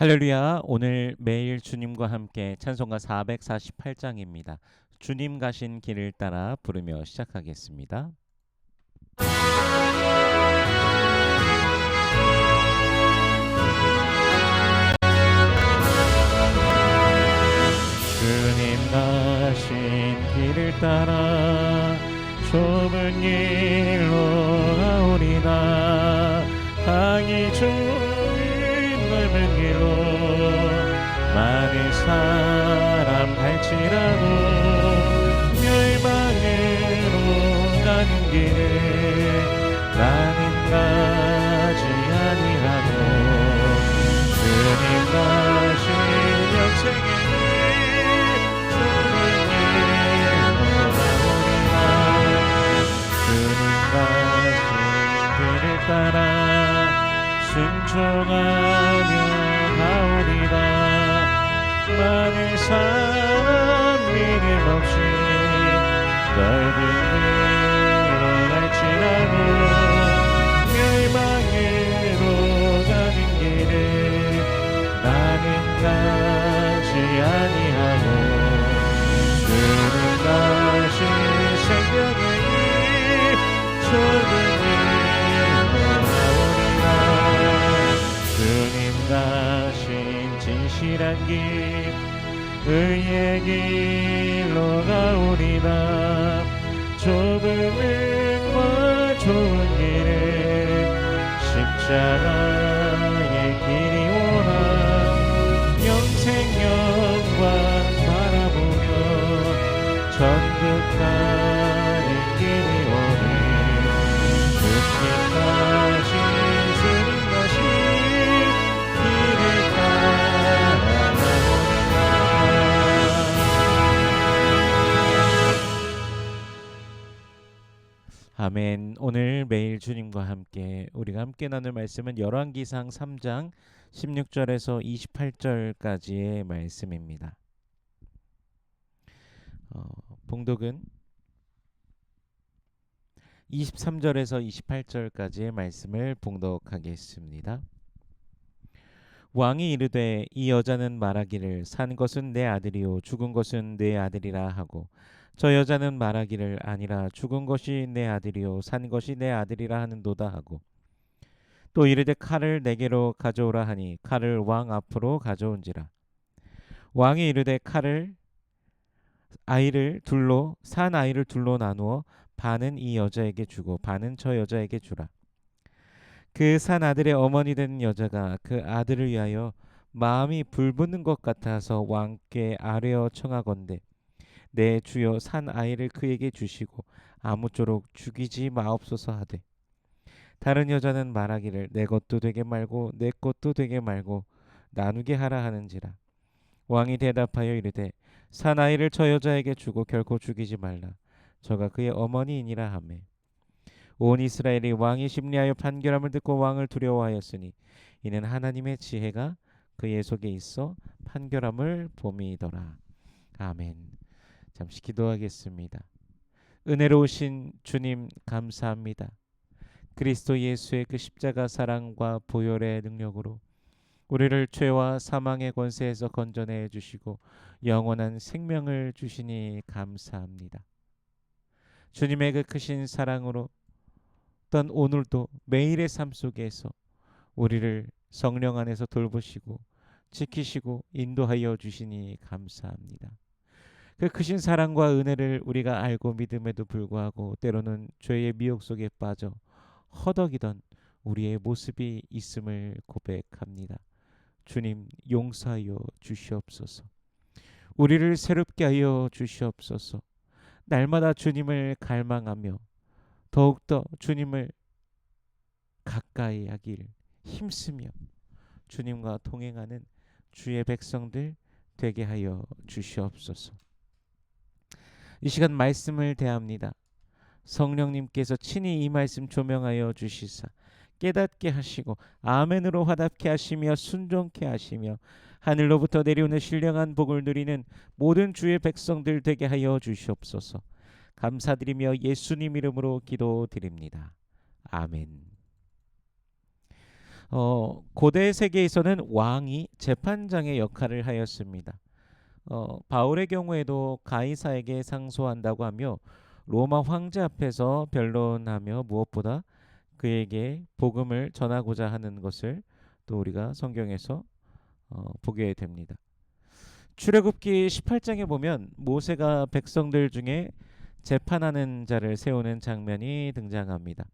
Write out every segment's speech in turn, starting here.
할렐루야. 오늘 매일 주님과 함께 찬송가 448장입니다. 주님 가신 길을 따라 부르며 시작하겠습니다. 주님 가신 길을 따라 좁은 길로 가오리나 강이 주 인 넓은 길로 많은 사람 갈지라도 우리가 함께 나눌 말씀은 열왕기상 3장 16절에서 28절까지의 말씀입니다. 어, 봉독은 23절에서 28절까지의 말씀을 봉독하겠습니다. 왕이 이르되 이 여자는 말하기를 산 것은 내 아들이요 죽은 것은 내 아들이라 하고 저 여자는 말하기를 아니라 죽은 것이 내 아들이요 산 것이 내 아들이라 하는도다 하고 또 이르되 칼을 내게로 가져오라 하니 칼을 왕 앞으로 가져온지라 왕이 이르되 칼을 아이를 둘로 산 아이를 둘로 나누어 반은 이 여자에게 주고 반은 저 여자에게 주라. 그 산 아들의 어머니 된 여자가 그 아들을 위하여 마음이 불붙는 것 같아서 왕께 아뢰어 청하건대 내 주여 산 아이를 그에게 주시고 아무쪼록 죽이지 마옵소서 하되 다른 여자는 말하기를 내 것도 되게 말고 내 것도 되게 말고 나누게 하라 하는지라. 왕이 대답하여 이르되 산 아이를 저 여자에게 주고 결코 죽이지 말라. 저가 그의 어머니이니라 하매. 온 이스라엘이 왕이 심리하여 판결함을 듣고 왕을 두려워하였으니 이는 하나님의 지혜가 그의 속에 있어 판결함을 봄이더라. 아멘. 잠시 기도하겠습니다. 은혜로우신 주님 감사합니다 그리스도 예수의 그 십자가 사랑과 보혈의 능력으로 우리를 죄와 사망의 권세에서 건져내 주시고 영원한 생명을 주시니 감사합니다. 주님의 그 크신 사랑으로 떤 오늘도 매일의 삶 속에서 우리를 성령 안에서 돌보시고 지키시고 인도하여 주시니 감사합니다. 그 크신 사랑과 은혜를 우리가 알고 믿음에도 불구하고 때로는 죄의 미혹 속에 빠져 허덕이던 우리의 모습이 있음을 고백합니다. 주님 용서하여 주시옵소서. 우리를 새롭게 하여 주시옵소서. 날마다 주님을 갈망하며 더욱더 주님을 가까이 하길 힘쓰며 주님과 동행하는 주의 백성들 되게 하여 주시옵소서. 이 시간 말씀을 대합니다. 성령님께서 친히 이 말씀 조명하여 주시사 깨닫게 하시고 아멘으로 화답케 하시며 순종케 하시며 하늘로부터 내려오는 신령한 복을 누리는 모든 주의 백성들 되게 하여 주시옵소서. 감사드리며 예수님 이름으로 기도드립니다. 아멘. 어, 고대 세계에서는 왕이 재판장의 역할을 하였습니다. 어, 바울의 경우에도 가이사에게 상소한다고 하며 로마 황제 앞에서 변론하며 무엇보다 그에게 복음을 전하고자 하는 것을 또 우리가 성경에서 어, 보게 됩니다. 출애굽기 18장에 보면 모세가 백성들 중에 재판하는 자를 세우는 장면이 등장합니다.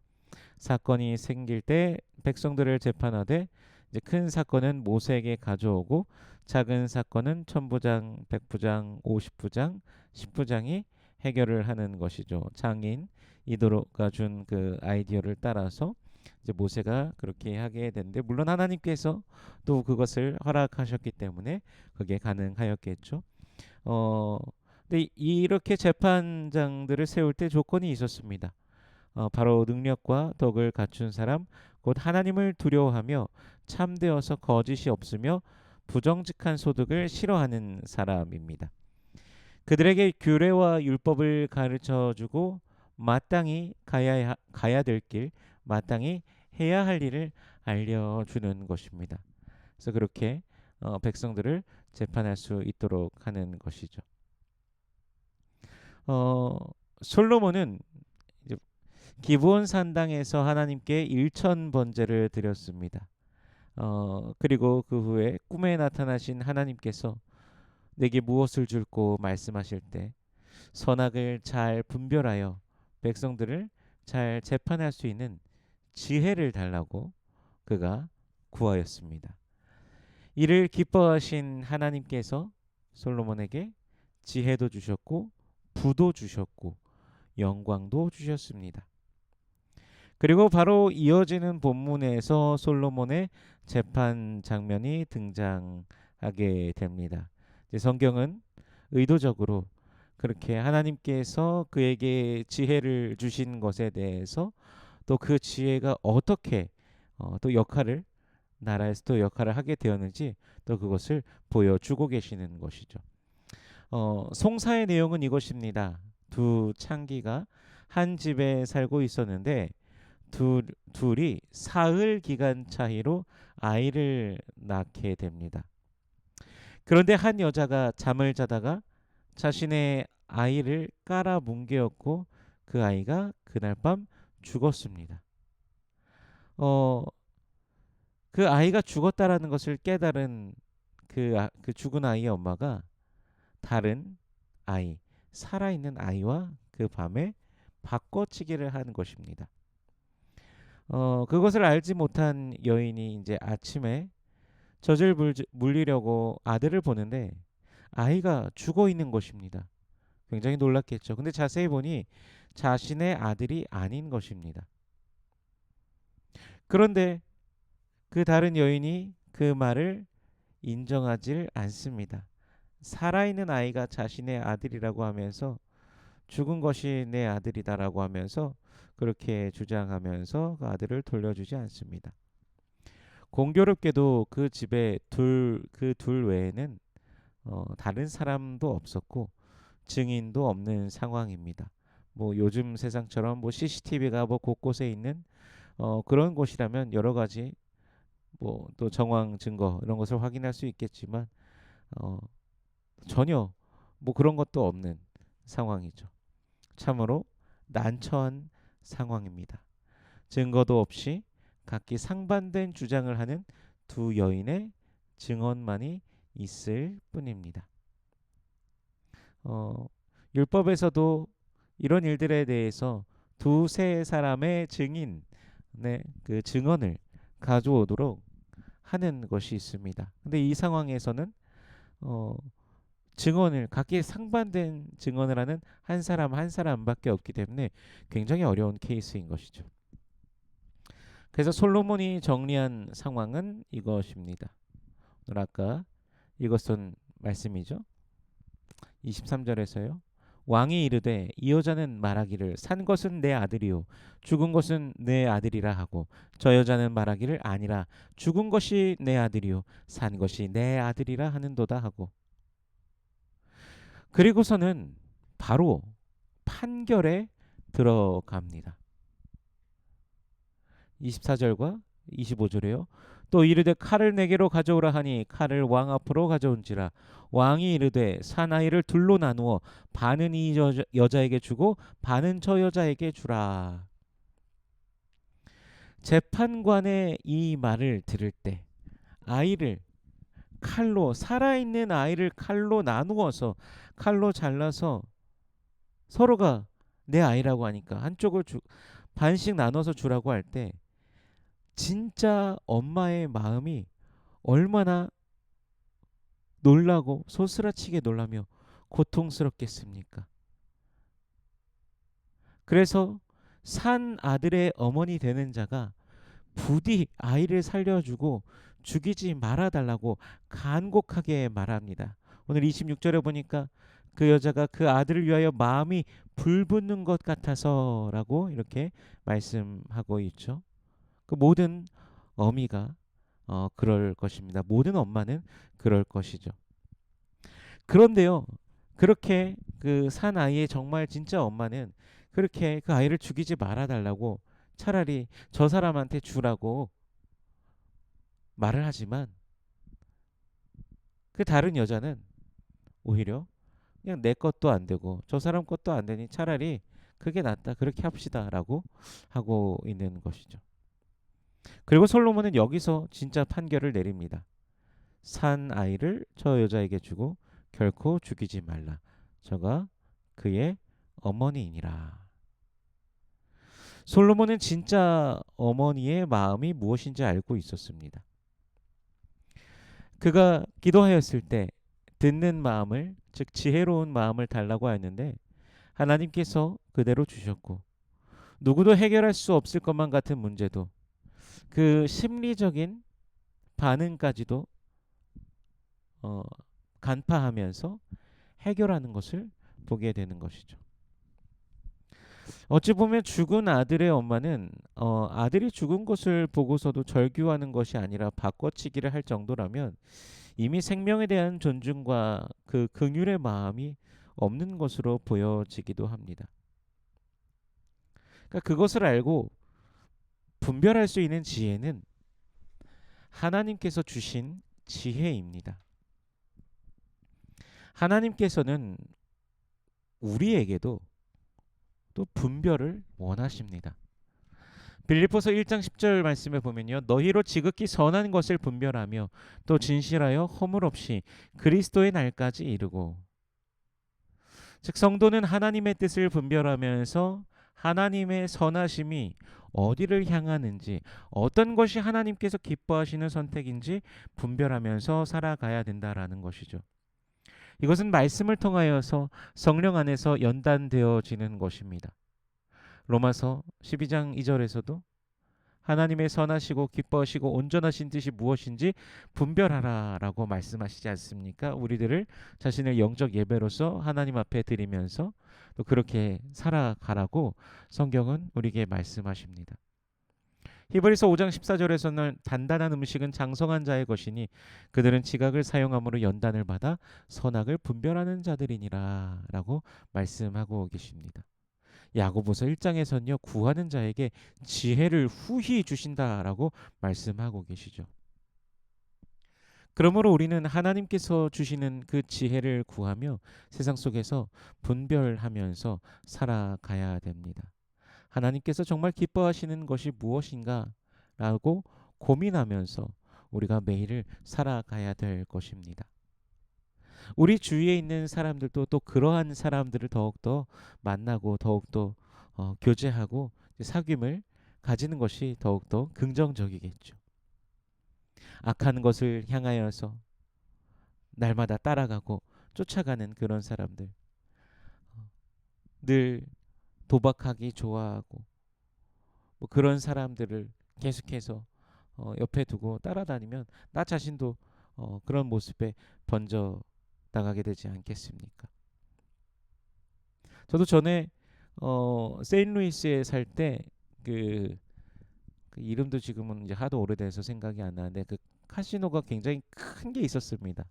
사건이 생길 때 백성들을 재판하되 이제 큰 사건은 모세에게 가져오고 작은 사건은 천부장, 백부장, 오십부장, 십부장이 해결을 하는 것이죠. 장인 이도로가 준 그 아이디어를 따라서 이제 모세가 그렇게 하게 되는데 물론 하나님께서 또 그것을 허락하셨기 때문에 그게 가능하였겠죠. 어, 근데 이렇게 재판장들을 세울 때 조건이 있었습니다. 어, 바로 능력과 덕을 갖춘 사람, 곧 하나님을 두려워하며 참되어서 거짓이 없으며 부정직한 소득을 싫어하는 사람입니다. 그들에게 규례와 율법을 가르쳐 주고 마땅히 가야 가야 될 길, 마땅히 해야 할 일을 알려 주는 것입니다. 그래서 그렇게 어, 백성들을 재판할 수 있도록 하는 것이죠. 어, 솔로몬은 기브온 산당에서 하나님께 일천 번제를 드렸습니다. 어, 그리고 그 후에 꿈에 나타나신 하나님께서 내게 무엇을 줄고 말씀하실 때 선악을 잘 분별하여 백성들을 잘 재판할 수 있는 지혜를 달라고 그가 구하였습니다. 이를 기뻐하신 하나님께서 솔로몬에게 지혜도 주셨고 부도 주셨고 영광도 주셨습니다. 그리고 바로 이어지는 본문에서 솔로몬의 재판 장면이 등장하게 됩니다. 성경은 의도적으로 그렇게 하나님께서 그에게 지혜를 주신 것에 대해서 또 그 지혜가 어떻게 어, 또 역할을 나라에서 또 역할을 하게 되었는지 또 그것을 보여주고 계시는 것이죠. 어, 송사의 내용은 이것입니다. 두 창기가 한 집에 살고 있었는데 둘, 둘이 사흘 기간 차이로 아이를 낳게 됩니다. 그런데 한 여자가 잠을 자다가 자신의 아이를 깔아 뭉개었고 그 아이가 그날 밤 죽었습니다. 어, 그 아이가 죽었다라는 것을 깨달은 그, 아, 그 죽은 아이의 엄마가 다른 아이, 살아있는 아이와 그 밤에 바꿔치기를 하는 것입니다. 어, 그것을 알지 못한 여인이 이제 아침에 젖을 물리려고 아들을 보는데 아이가 죽어 있는 것입니다. 굉장히 놀랐겠죠. 근데 자세히 보니 자신의 아들이 아닌 것입니다. 그런데 그 다른 여인이 그 말을 인정하지 않습니다. 살아있는 아이가 자신의 아들이라고 하면서 죽은 것이 내 아들이다라고 하면서 그렇게 주장하면서 그 아들을 돌려주지 않습니다. 공교롭게도 그 집에 둘 그 둘 외에는 어, 다른 사람도 없었고 증인도 없는 상황입니다. 뭐 요즘 세상처럼 뭐 CCTV가 뭐 곳곳에 있는 어, 그런 곳이라면 여러 가지 뭐 또 정황 증거 이런 것을 확인할 수 있겠지만 어, 전혀 뭐 그런 것도 없는 상황이죠. 참으로 난처한 상황입니다. 증거도 없이 각기 상반된 주장을 하는 두 여인의 증언만이 있을 뿐입니다. 어, 율법에서도 이런 일들에 대해서 두 세 사람의 증인, 네, 그 증언을 가져오도록 하는 것이 있습니다. 근데 이 상황에서는 어, 증언을 각기 상반된 증언을 하는 한 사람 한 사람밖에 없기 때문에 굉장히 어려운 케이스인 것이죠. 그래서 솔로몬이 정리한 상황은 이것입니다. 오늘 아까 이것은 말씀이죠. 23절에서요. 왕이 이르되 이 여자는 말하기를 산 것은 내 아들이요 죽은 것은 내 아들이라 하고 저 여자는 말하기를 아니라 죽은 것이 내 아들이요 산 것이 내 아들이라 하는도다 하고 그리고서는 바로 판결에 들어갑니다. 24절과 25절에요. 또 이르되 칼을 내게로 가져오라 하니 칼을 왕 앞으로 가져온지라 왕이 이르되 사나이를 둘로 나누어 반은 이 여자, 여자에게 주고 반은 저 여자에게 주라. 재판관의 이 말을 들을 때 아이를 칼로 살아있는 아이를 칼로 나누어서 칼로 잘라서 서로가 내 아이라고 하니까 한쪽을 주, 반씩 나눠서 주라고 할 때 진짜 엄마의 마음이 얼마나 놀라고 소스라치게 놀라며 고통스럽겠습니까? 그래서 산 아들의 어머니 되는 자가 부디 아이를 살려주고 죽이지 말아달라고 간곡하게 말합니다. 오늘 26절에 보니까 그 여자가 그 아들을 위하여 마음이 불붙는 것 같아서라고 이렇게 말씀하고 있죠. 그 모든 어미가 어, 그럴 것입니다. 모든 엄마는 그럴 것이죠. 그런데요, 그렇게 그 산 아이의 정말 진짜 엄마는 그렇게 그 아이를 죽이지 말아달라고 차라리 저 사람한테 주라고 말을 하지만 그 다른 여자는 오히려 그냥 내 것도 안 되고 저 사람 것도 안 되니 차라리 그게 낫다 그렇게 합시다라고 하고 있는 것이죠. 그리고 솔로몬은 여기서 진짜 판결을 내립니다. 산 아이를 저 여자에게 주고 결코 죽이지 말라. 저가 그의 어머니이니라. 솔로몬은 진짜 어머니의 마음이 무엇인지 알고 있었습니다. 그가 기도하였을 때 듣는 마음을 즉 지혜로운 마음을 달라고 하였는데 하나님께서 그대로 주셨고 누구도 해결할 수 없을 것만 같은 문제도 그 심리적인 반응까지도 어, 간파하면서 해결하는 것을 보게 되는 것이죠. 어찌 보면 죽은 아들의 엄마는 어, 아들이 죽은 것을 보고서도 절규하는 것이 아니라 바꿔치기를 할 정도라면 이미 생명에 대한 존중과 그 긍휼의 마음이 없는 것으로 보여지기도 합니다. 그러니까 그것을 알고 분별할 수 있는 지혜는 하나님께서 주신 지혜입니다. 하나님께서는 우리에게도 또 분별을 원하십니다. 빌립보서 1장 10절 말씀에 보면요. 너희로 지극히 선한 것을 분별하며 또 진실하여 허물 없이 그리스도의 날까지 이르고 즉 성도는 하나님의 뜻을 분별하면서 하나님의 선하심이 어디를 향하는지 어떤 것이 하나님께서 기뻐하시는 선택인지 분별하면서 살아가야 된다라는 것이죠. 이것은 말씀을 통하여서 성령 안에서 연단되어지는 것입니다. 로마서 12장 2절에서도 하나님의 선하시고 기뻐하시고 온전하신 뜻이 무엇인지 분별하라라고 말씀하시지 않습니까? 우리들을 자신의 영적 예배로서 하나님 앞에 드리면서 또 그렇게 살아가라고 성경은 우리에게 말씀하십니다. 히브리서 5장 14절에서는 단단한 음식은 장성한 자의 것이니 그들은 지각을 사용함으로 연단을 받아 선악을 분별하는 자들이니라라고 말씀하고 계십니다. 야고보서 1장에서는요. 구하는 자에게 지혜를 후히 주신다라고 말씀하고 계시죠. 그러므로 우리는 하나님께서 주시는 그 지혜를 구하며 세상 속에서 분별하면서 살아가야 됩니다. 하나님께서 정말 기뻐하시는 것이 무엇인가 라고 고민하면서 우리가 매일을 살아가야 될 것입니다. 우리 주위에 있는 사람들도 또 그러한 사람들을 더욱더 만나고 더욱더 어, 교제하고 사귐을 가지는 것이 더욱더 긍정적이겠죠. 악한 것을 향하여서 날마다 따라가고 쫓아가는 그런 사람들. 어, 늘 도박하기 좋아하고 뭐 그런 사람들을 계속해서 어, 옆에 두고 따라다니면 나 자신도 어, 그런 모습에 번져 나가게 되지 않겠습니까? 저도 전에 어, 세인루이스에 살 때그 그 이름도 지금은 이제 하도 오래돼서 생각이 안 나는데 그 카시노가 굉장히 큰 게 있었습니다.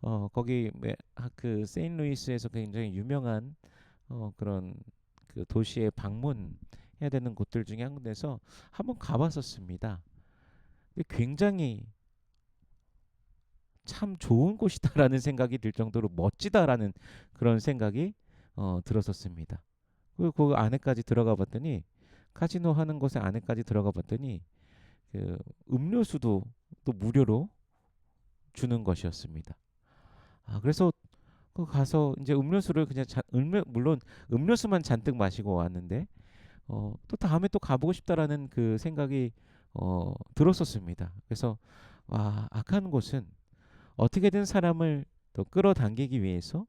어 거기 그 세인루이스에서 굉장히 유명한 어 그런 그 도시에 방문해야 되는 곳들 중에 한 군데서 한번 가봤었습니다. 굉장히 참 좋은 곳이다라는 생각이 들 정도로 멋지다라는 그런 생각이 어, 들었었습니다. 그리고 그 안에까지 들어가 봤더니 카지노 하는 곳에 안에까지 들어가 봤더니 그 음료수도 또 무료로 주는 것이었습니다. 아 그래서 그 가서 이제 음료수를 그냥 잔, 음료 물론 음료수만 잔뜩 마시고 왔는데 어, 또 다음에 또 가보고 싶다라는 그 생각이 어, 들었었습니다. 그래서 와 악한 곳은 어떻게든 사람을 더 끌어당기기 위해서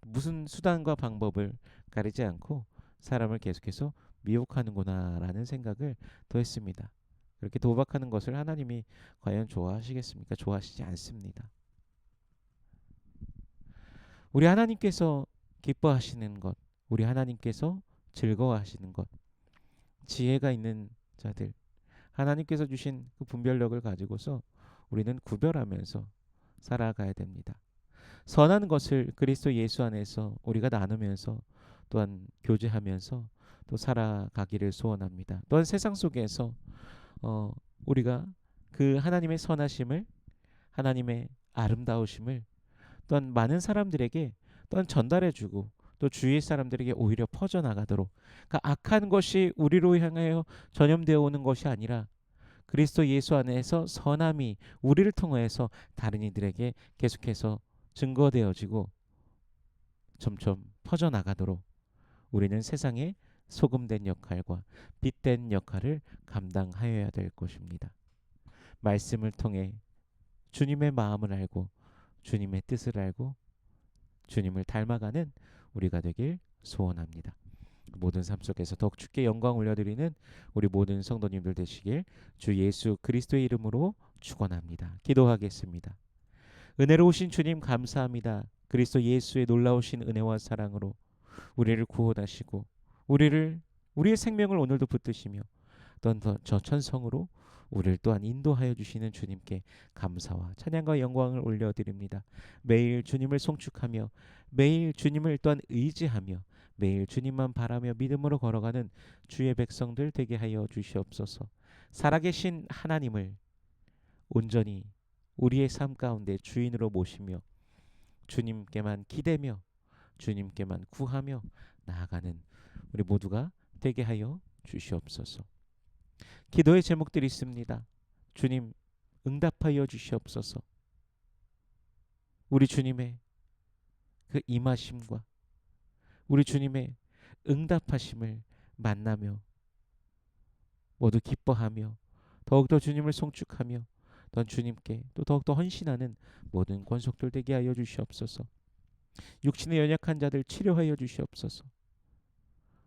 무슨 수단과 방법을 가리지 않고 사람을 계속해서 미혹하는구나라는 생각을 더 했습니다. 그렇게 도박하는 것을 하나님이 과연 좋아하시겠습니까? 좋아하시지 않습니다. 우리 하나님께서 기뻐하시는 것, 우리 하나님께서 즐거워하시는 것, 지혜가 있는 자들, 하나님께서 주신 그 분별력을 가지고서 우리는 구별하면서 살아가야 됩니다. 선한 것을 그리스도 예수 안에서 우리가 나누면서 또한 교제하면서 또 살아가기를 소원합니다. 또한 세상 속에서 어, 우리가 그 하나님의 선하심을 하나님의 아름다우심을 또한 많은 사람들에게 또한 전달해주고 또 주위 사람들에게 오히려 퍼져나가도록 그러니까 악한 것이 우리로 향하여 전염되어 오는 것이 아니라 그리스도 예수 안에서 선함이 우리를 통해서 다른 이들에게 계속해서 증거되어지고 점점 퍼져나가도록 우리는 세상에 소금된 역할과 빛된 역할을 감당하여야 될 것입니다. 말씀을 통해 주님의 마음을 알고 주님의 뜻을 알고 주님을 닮아가는 우리가 되길 소원합니다. 모든 삶 속에서 더욱 주께 영광 올려드리는 우리 모든 성도님들 되시길 주 예수 그리스도의 이름으로 축원합니다. 기도하겠습니다. 은혜로우신 주님 감사합니다. 그리스도 예수의 놀라우신 은혜와 사랑으로 우리를 구원하시고 우리를 우리의 생명을 오늘도 붙드시며 또한 저 천성으로 우리를 또한 인도하여 주시는 주님께 감사와 찬양과 영광을 올려드립니다. 매일 주님을 송축하며 매일 주님을 또한 의지하며 매일 주님만 바라며 믿음으로 걸어가는 주의 백성들 되게 하여 주시옵소서. 살아계신 하나님을 온전히 우리의 삶 가운데 주인으로 모시며 주님께만 기대며 주님께만 구하며 나아가는 우리 모두가 되게 하여 주시옵소서. 기도의 제목들이 있습니다. 주님 응답하여 주시옵소서. 우리 주님의 그 임하심과 우리 주님의 응답하심을 만나며 모두 기뻐하며 더욱더 주님을 송축하며 넌 주님께 또 더욱더 헌신하는 모든 권속들 되게 하여 주시옵소서. 육신의 연약한 자들 치료하여 주시옵소서.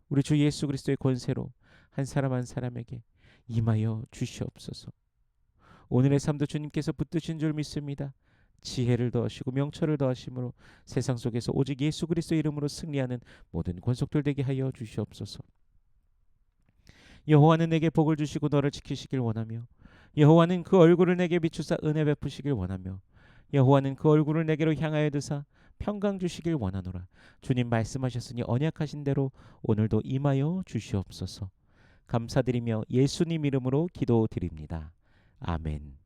우리 주 예수 그리스도의 권세로 한 사람 한 사람에게 임하여 주시옵소서. 오늘의 삶도 주님께서 붙드신 줄 믿습니다. 지혜를 더하시고 명철을 더하심으로 세상 속에서 오직 예수 그리스도 이름으로 승리하는 모든 권속들 되게 하여 주시옵소서. 여호와는 내게 복을 주시고 너를 지키시길 원하며 여호와는 그 얼굴을 내게 비추사 은혜 베푸시길 원하며 여호와는 그 얼굴을 내게로 향하여 드사 평강 주시길 원하노라. 주님 말씀하셨으니 언약하신 대로 오늘도 임하여 주시옵소서. 감사드리며 예수님 이름으로 기도드립니다. 아멘.